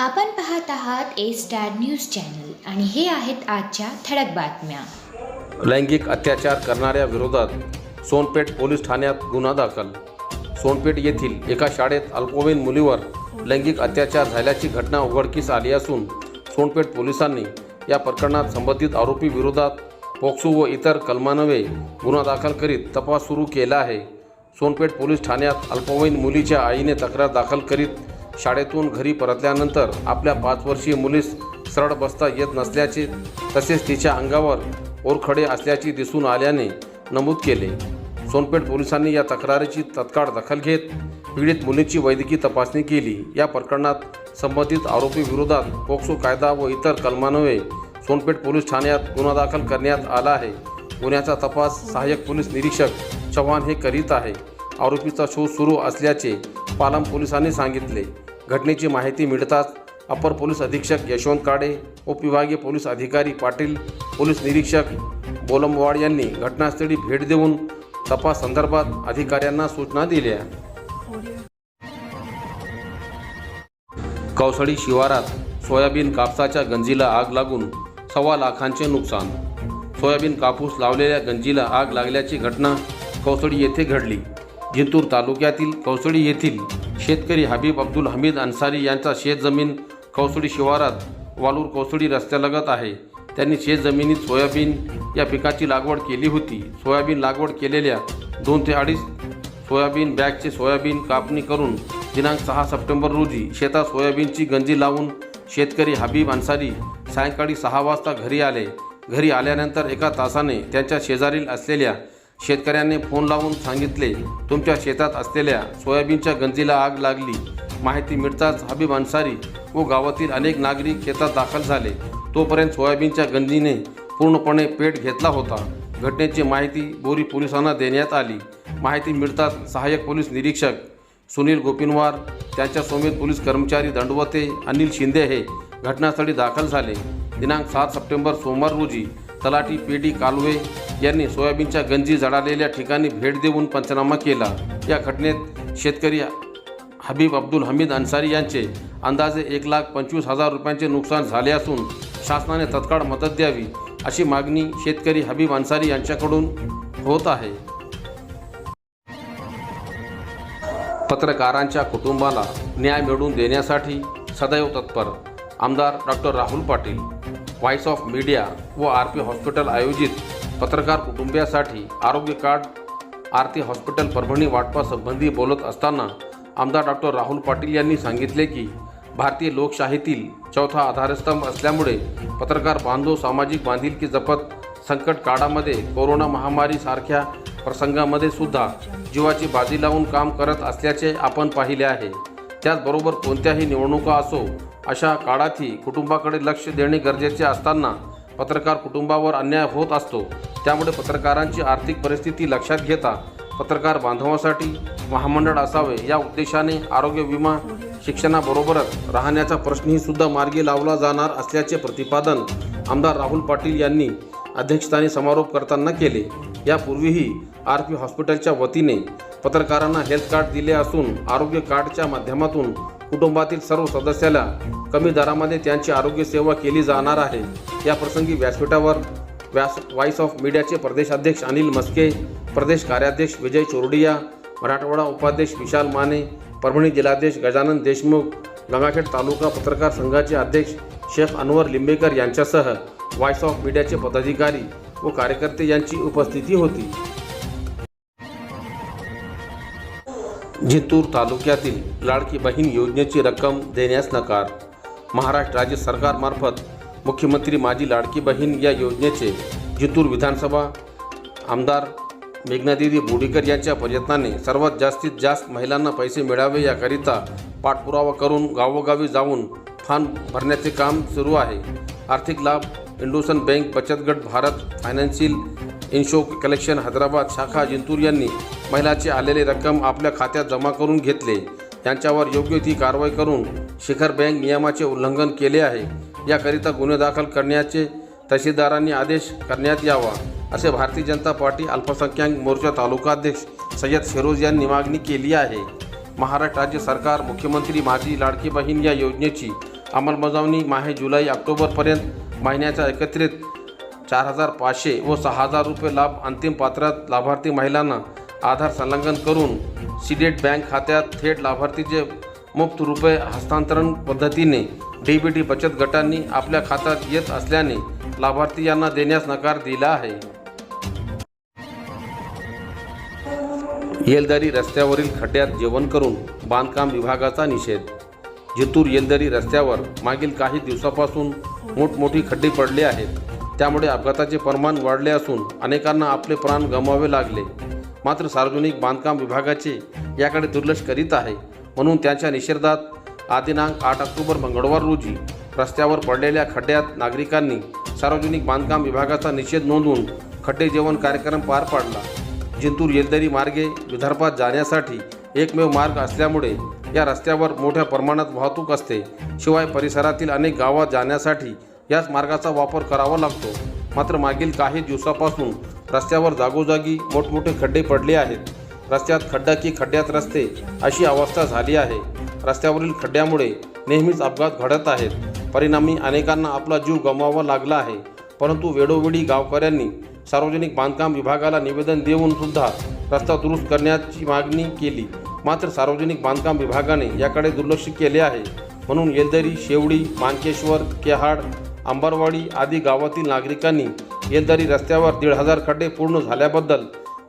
आपण पाहत आहात ए स्टार न्यूज चॅनल आणि हे आहेत आजच्या ठळक बातम्या. लैंगिक अत्याचार करणाऱ्या विरोधात सोनपेठ पोलीस ठाण्यात गुन्हा दाखल. सोनपेठ येथील एका शाळेत अल्पवयीन मुलीवर लैंगिक अत्याचार झाल्याची घटना उघडकीस आली असून सोनपेठ पोलिसांनी या प्रकरणात संबंधित आरोपी विरोधात पोक्सो व इतर कलमानवे गुन्हा दाखल करीत तपास सुरू केला आहे. सोनपेठ पोलीस ठाण्यात अल्पवयीन मुलीच्या आईने तक्रार दाखल करीत शाळेतून घरी परतल्यानंतर आपल्या पाच वर्षीय मुलीस सरळ बसता येत नसल्याचे तसेच तिच्या अंगावर ओरखडे असल्याचे दिसून आल्याने नमूद केले. सोनपेठ पोलिसांनी या तक्रारीची तत्काळ दखल घेत पीडित मुलीची वैद्यकीय तपासणी केली. या प्रकरणात संबंधित आरोपी विरोधात पोक्सो कायदा व इतर कलमान्वये सोनपेठ पोलीस ठाण्यात गुन्हा दाखल करण्यात आला आहे. गुन्ह्याचा तपास सहाय्यक पोलीस निरीक्षक चव्हाण हे करीत आहे. आरोपीचा शोध सुरू असल्याचे पालम पोलिसांनी सांगितले. घटनेची माहिती मिळताच अपर पोलीस अधीक्षक यशवंत काडे उपविभागीय पोलीस अधिकारी पाटील पोलीस निरीक्षक बोलमवाड यांनी घटनास्थळी भेट देऊन तपास संदर्भात अधिकाऱ्यांना सूचना दिल्या. कौसळी शिवारात सोयाबीन कापसाच्या गंजीला आग लागून सव्वा लाखांचे नुकसान. सोयाबीन कापूस लावलेल्या गंजीला आग लागल्याची घटना कौसळी येथे घडली. जिंतूर तालुक्यातील कौसळी येथील शेतकरी हबीब अब्दुल हमीद अन्सारी यांचा शेतजमीन कौसळी शिवारात वालूर कौसळी रस्त्यालगत आहे. त्यांनी शेतजमिनीत सोयाबीन या पिकाची लागवड केली होती. सोयाबीन लागवड केलेल्या दोन ते अडीच सोयाबीन बॅगचे सोयाबीन कापणी करून दिनांक सहा सप्टेंबर रोजी शेतात सोयाबीनची गंजी लावून शेतकरी हबीब अन्सारी सायंकाळी सहा वाजता घरी आले. घरी आल्यानंतर एका तासाने त्यांच्या शेजारील असलेल्या शेतकऱ्यांनी फोन लावून सांगितले तुमच्या शेतात असलेल्या सोयाबीनच्या गंजीला आग लागली. माहिती मिळताच हबीब अन्सारी व गावातील अनेक नागरिक शेतात दाखल झाले. तोपर्यंत सोयाबीनच्या गंजीने पूर्णपणे पेट घेतला होता. घटनेची माहिती बोरी पोलिसांना देण्यात आली. माहिती मिळताच सहाय्यक पोलीस निरीक्षक सुनील गोपिनवार त्यांच्या समेत पोलीस कर्मचारी दंडवते अनिल शिंदे हे घटनास्थळी दाखल झाले. दिनांक सात सप्टेंबर सोमवार रोजी तलाठी पेडी कालवे यांनी सोयाबीनच्या गंजी जळालेल्या ठिकाणी भेट देऊन पंचनामा केला. या घटनेत शेतकरी हबीब अब्दुल हमीद अन्सारी यांचे अंदाजे एक लाख पंचवीस हजार रुपयांचे नुकसान झाले असून शासनाने तत्काळ मदत द्यावी अशी मागणी शेतकरी हबीब अन्सारी यांच्याकडून होत आहे. पत्रकारांच्या कुटुंबाला न्याय मिळवून देण्यासाठी सदैव तत्पर. आमदार doctor Rahul Patil. Voice of media व आर पी हॉस्पिटल आयोजित पत्रकार कुटुंबियासाठी आरोग्य कार्ड आरती हॉस्पिटल परभणी वाटपासंबंधी बोलत असताना आमदार डॉक्टर राहुल पाटील यांनी सांगितले की भारतीय लोकशाहीतील चौथा आधारस्तंभ असल्यामुळे पत्रकार बांधव सामाजिक बांधिलकी जपत संकट काळामध्ये कोरोना महामारीसारख्या प्रसंगामध्ये सुद्धा जीवाची बाजी लावून काम करत असल्याचे आपण पाहिले आहे. त्याचबरोबर कोणत्याही निवडणुका असो अशा काळातही कुटुंबाकडे लक्ष देणे गरजेचे असताना पत्रकार कुटुंबावर अन्याय होत असतो. त्यामुळे पत्रकारांची आर्थिक परिस्थिती लक्षात घेता पत्रकार बांधवासाठी महामंडळ असावे या उद्देशाने आरोग्य विमा शिक्षणाबरोबरच राहण्याचा प्रश्नही सुद्धा मार्गी लावला जाणार असल्याचे प्रतिपादन आमदार राहुल पाटील यांनी अध्यक्षस्थानी समारोप करताना केले. यापूर्वीही आर पी हॉस्पिटलच्या वतीने पत्रकारांना हेल्थ कार्ड दिले असून आरोग्य कार्डच्या माध्यमातून कुटुंबातील सर्व सदस्याला कमी दरामध्ये त्यांची आरोग्य सेवा केली जाणार आहे. या प्रसंगी व्यासपीठावर व्यास व्हॉइस ऑफ मीडियाचे प्रदेशाध्यक्ष अनिल मस्के प्रदेश कार्याध्यक्ष विजय चोरडिया मराठवाडा उपाध्यक्ष विशाल माने परभणी जिल्हाध्यक्ष गजानन देशमुख गंगाखेड तालुका पत्रकार संघाचे अध्यक्ष शेख अनवर लिंबेकर यांच्यासह व्हॉइस ऑफ मीडियाचे पदाधिकारी व कार्यकर्ते यांची उपस्थिती होती. जिंतूर तालुक्यातील लाडकी बहीण योजनेची रक्कम देण्यास नकार. महाराष्ट्र राज्य सरकारमार्फत मुख्यमंत्री माझी लाडकी बहीण या योजनेचे जिंतूर विधानसभा आमदार मेघनादेवी बोडीकर यांच्या प्रयत्नाने सर्वात जास्तीत जास्त महिलांना पैसे मिळावे याकरिता पाठपुरावा करून गावोगावी जाऊन फॉर्म भरण्याचे काम सुरू आहे. आर्थिक लाभ इंडोसन बँक बचत गट भारत फायनान्शियल इन्शोक कलेक्शन हैदराबाद शाखा जिंतूर यांनी महिलाचे आलेले रक्कम आपल्या खात्यात जमा करून घेतले. त्यांच्यावर योग्य ती कारवाई करून शिखर बँक नियमाचे उल्लंघन केले आहे. याकरिता गुन्हे दाखल करण्याचे तहसीलदारांनी आदेश करण्यात यावा असे भारतीय जनता पार्टी अल्पसंख्याक मोर्चा तालुकाध्यक्ष सय्यद फिरोज यांनी मागणी केली आहे. महाराष्ट्र राज्य सरकार मुख्यमंत्री माझी लाडकी बहीण या योजनेची अंमलबजावणी माहे जुलै ऑक्टोबरपर्यंत महिन्याच्या एकत्रित चार हजार पाचशे व सहा हजार रुपये लाभ अंतिम पात्रात लाभार्थी महिलांना आधार संलग्न करून सिडेट बँक खात्यात थेट लाभार्थीचे मुक्त रुपये हस्तांतरण पद्धतीने डी बी टी बचत गटांनी आपल्या खात्यात येत असल्याने लाभार्थी यांना देण्यास नकार दिला आहे. येलदरी रस्त्यावरील खड्ड्यात जेवण करून बांधकाम विभागाचा निषेध. जितूर येलदरी रस्त्यावर मागील काही दिवसापासून मोठमोठी खड्डे पडले आहेत. त्यामुळे अपघाताचे प्रमाण वाढले असून अनेकांना आपले प्राण गमवावे लागले. मात्र सार्वजनिक बांधकाम विभागाचे याकडे दुर्लक्ष करीत आहे. म्हणून त्यांच्या निषेधात आदिनांक आठ ऑक्टोबर मंगळवार रोजी रस्त्यावर पडलेल्या खड्ड्यात नागरिकांनी सार्वजनिक बांधकाम विभागाचा निषेध नोंदवून खड्डे जेवण कार्यक्रम पार पाडला. जिंतूर येलदरी मार्गे विदर्भात जाण्यासाठी एकमेव मार्ग असल्यामुळे या रस्त्यावर मोठ्या प्रमाणात वाहतूक असते. शिवाय परिसरातील अनेक गावात जाण्यासाठी याच मार्गाचा वापर करावा लागतो. मात्र मागील काही दिवसापासून रस्त्यावर जागोजागी मोठमोठे खड्डे पडले आहेत. रस्त्यात खड्डा की खड्ड्यात रस्ते अशी अवस्था झाली आहे. रस्त्यावरील खड्ड्यामुळे नेहमीच अपघात घडत आहेत. परिणामी अनेकांना आपला जीव गमवावा लागला आहे. परंतु वेळोवेळी गावकऱ्यांनी सार्वजनिक बांधकाम विभागाला निवेदन देऊन सुद्धा रस्ता दुरुस्त करण्याची मागणी केली. मात्र सार्वजनिक बांधकाम विभागाने याकडे दुर्लक्ष केले आहे. म्हणून येलदरी शेवडी मानकेश्वर केहाड अंबरवाडी आदी गावातील नागरिकांनी येलदारी रस्त्यावर दीड हजार खड्डे पूर्ण झाल्याबद्दल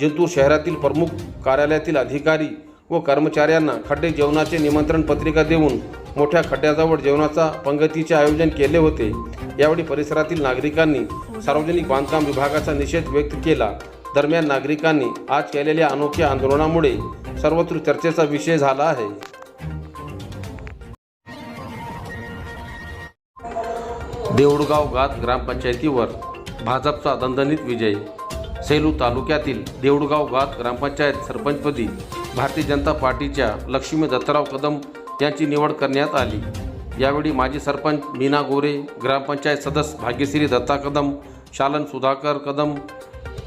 जिंतूर शहरातील प्रमुख कार्यालयातील अधिकारी व कर्मचाऱ्यांना खड्डे जेवणाचे निमंत्रण पत्रिका देऊन मोठ्या खड्ड्याजवळ जेवणाचा पंगतीचे आयोजन केले होते. यावेळी परिसरातील नागरिकांनी सार्वजनिक बांधकाम विभागाचा निषेध व्यक्त केला. दरम्यान नागरिकांनी आज केलेल्या अनोख्या आंदोलनामुळे सर्वत्र चर्चेचा विषय झाला आहे. देऊळगाव गात ग्रामपंचायतीवर भाजपचा दणदणीत विजय. सेलू तालुक्यातील देऊळगाव गात ग्रामपंचायत सरपंचपदी भारतीय जनता पार्टीच्या लक्ष्मी दत्तराव कदम यांची निवड करण्यात आली. यावेळी माजी सरपंच मीना गोरे ग्रामपंचायत सदस्य भाग्यश्री दत्ता कदम शालन सुधाकर कदम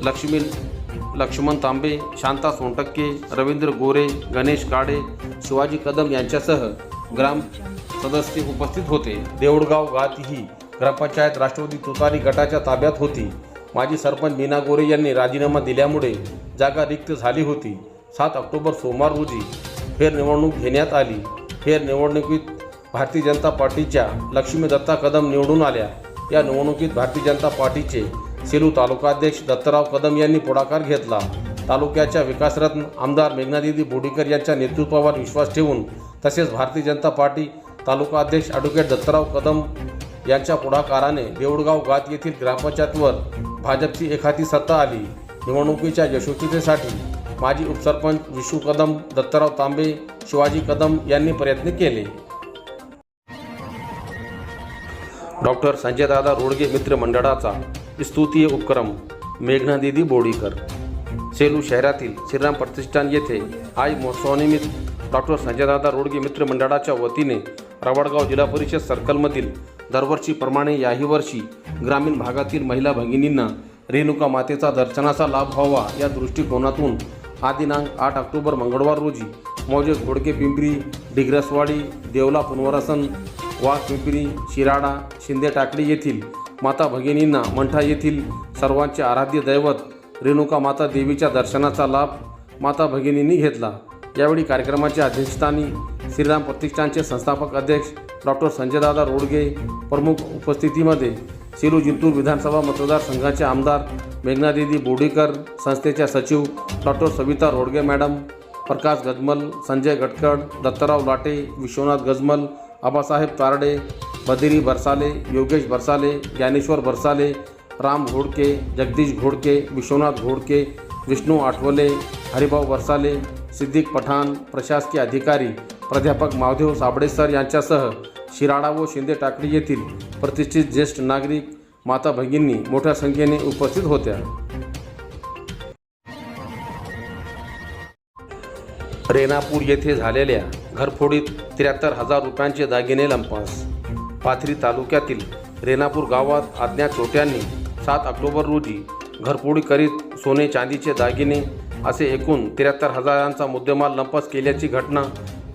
लक्ष्मी लक्ष्मण तांबे शांता सोनटक्के रवींद्र गोरे गणेश काडे शिवाजी कदम यांच्यासह ग्राम सदस्य उपस्थित होते. देऊळगाव गात ही ग्रामपंचायत राष्ट्रवादी तुतारी गटाच्या ताब्यात होती. माजी सरपंच मीना गोरे यांनी राजीनामा दिल्यामुळे जागा रिक्त झाली होती. सात ऑक्टोबर सोमवार रोजी फेरनिवडणूक घेण्यात आली. फेरनिवडणुकीत भारतीय जनता पार्टीच्या लक्ष्मी दत्ता कदम निवडून आल्या. या निवडणुकीत भारतीय जनता पार्टीचे सेलू तालुकाध्यक्ष दत्तराव कदम यांनी पुढाकार घेतला. तालुक्याच्या विकासरत्न आमदार मेघनादिदी बोडीकर यांच्या नेतृत्वावर विश्वास ठेवून तसेच भारतीय जनता पार्टी तालुका अध्यक्ष ॲडव्होकेट दत्तराव कदम यांच्या पुढाकाराने देऊळगाव गात येथील ग्रामपंचायतवर भाजपची एखादी सत्ता आली. निवडणुकीच्या यशस्वीतेसाठी माजी उपसरपंच विष्णू कदम दत्तराव तांबे शिवाजी कदम यांनी प्रयत्न केले. डॉक्टर संजयदादा रोडगे मित्र मंडळाचा स्तुतीय उपक्रम मेघनादिदी बोडीकर. सेलू शहरातील श्रीराम प्रतिष्ठान येथे आय महोत्सवानिमित्त डॉक्टर संजयदादा रोडगे मित्र मंडळाच्या वतीने रवाडगाव जिल्हा परिषद सर्कलमधील दरवर्षीप्रमाणे याही वर्षी ग्रामीण भागातील महिला भगिनींना रेणुका मातेचा दर्शनाचा लाभ व्हावा या दृष्टिकोनातून हा दिनांक आठ ऑक्टोबर मंगळवार रोजी मौजे घोडके पिंपरी डिग्रसवाडी देवला पुनवरासन वाघ पिंपरी शिराडा शिंदे टाकडी येथील माता भगिनींना मंठा येथील सर्वांचे आराध्य दैवत रेणुका माता देवीच्या दर्शनाचा लाभ माता भगिनींनी घेतला. यावेळी कार्यक्रमाच्या अध्यक्षस्थानी श्रीराम प्रतिष्ठानचे संस्थापक अध्यक्ष डॉक्टर संजयदादा रोडगे प्रमुख उपस्थितीमध्ये सेलू जिंतूर विधानसभा मतदारसंघाचे आमदार मेघनादेदी बोडीकर संस्थेच्या सचिव डॉक्टर सविता रोडगे मॅडम प्रकाश गजमल संजय गटकड दत्तराव लाटे विश्वनाथ गजमल आबासाहेब तारडे बदिरी भरसाले योगेश भरसाले ज्ञानेश्वर भरसाले राम घोडके जगदीश घोडके विश्वनाथ घोडके विष्णू आठवले हरिभाऊ भरसाले सिद्दीक पठाण प्रशासकीय अधिकारी प्राध्यापक मावदेव साबळे सर यांच्यासह शिराडा व शिंदे टाकळी येथील प्रतिष्ठित ज्येष्ठ नागरिक माता भगिनी मोठ्या संख्येने उपस्थित होत्या. रेणापूर येथे झालेल्या घरफोडीत त्र्याहत्तर हजार रुपयांचे दागिने लंपास. पाथरी तालुक्यातील रेणापूर गावात अज्ञात चोट्यांनी सात ऑक्टोबर रोजी घरफोडी करीत सोने चांदीचे दागिने असे एकूण त्र्याहत्तर हजारांचा मुद्देमाल लंपास केल्याची घटना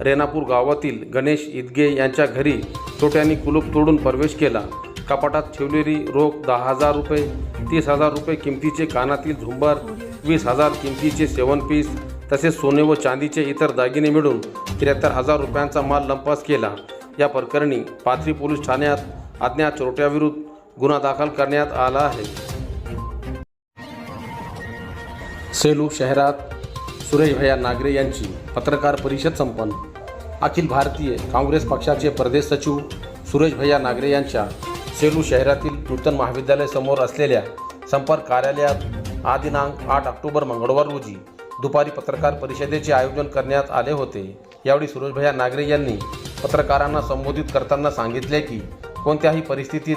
रेणापूर गावातील गणेश इदगे यांच्या घरी चोट्यांनी कुलूप तोडून प्रवेश केला. कपाटात ठेवलेली रोख दहा हजार रुपये तीस हजार रुपये किमतीचे कानातील झुंबर वीस हजार किमतीचे सेवन पीस तसेच सोने व चांदीचे इतर दागिने मिळून त्र्याहत्तर हजार रुपयांचा माल लंपास केला. या प्रकरणी पाथरी पोलीस ठाण्यात अज्ञात चोरट्याविरुद्ध गुन्हा दाखल करण्यात आला आहे. सेलू शहरात सुरेश भैया नागरे यांची पत्रकार परिषद संपन्न. अखिल भारतीय काँग्रेस पक्षाचे प्रदेश सचिव सुरेश भैया नागरे यांच्या सेलू शहरातील नूतन महाविद्यालयासमोर असलेल्या संपर्क कार्यालयात आदिनांक दिनांक आठ ऑक्टोबर मंगळवार रोजी दुपारी पत्रकार परिषदेचे आयोजन करण्यात आले होते. यावेळी सुरेश भैया नागरे यांनी पत्रकारांना संबोधित करताना सांगितले की कोणत्याही परिस्थितीत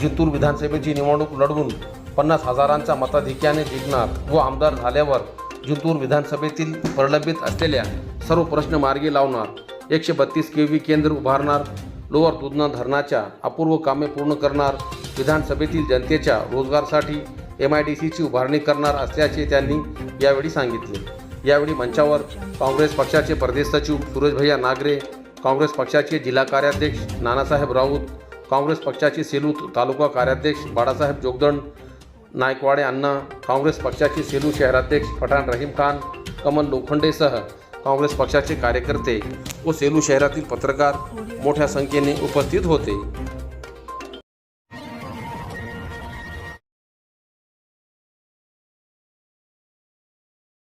जिंतूर विधानसभेची निवडणूक लढवून पन्नास हजारांच्या मताधिक्याने जिंकणार व आमदार झाल्यावर जिंतूर विधानसभेतील प्रलंबित असलेल्या सर्व प्रश्न मार्गी लावणार एकशे बत्तीस के व्ही केंद्र उभारणार लोअर दुधना धरणाच्या अपूर्व कामे पूर्ण करणार विधानसभेतील जनतेच्या रोजगारसाठी एम आय डी सीची उभारणी करणार असल्याचे त्यांनी यावेळी सांगितले. यावेळी मंचावर काँग्रेस पक्षाचे प्रदेश सचिव सुरेश भैया नागरे काँग्रेस पक्षाचे जिल्हा कार्याध्यक्ष नानासाहेब राऊत काँग्रेस पक्षाचे सेलू तालुका कार्याध्यक्ष बाळासाहेब जोगदंड नायकवाडे अण्णा काँग्रेस पक्षाचे सेलू शहराध्यक्ष पठाण रहीम खान कमल लोखंडेसह काँग्रेस पक्षाचे कार्यकर्ते व सेलू शहरातील पत्रकार मोठ्या संख्येने उपस्थित होते.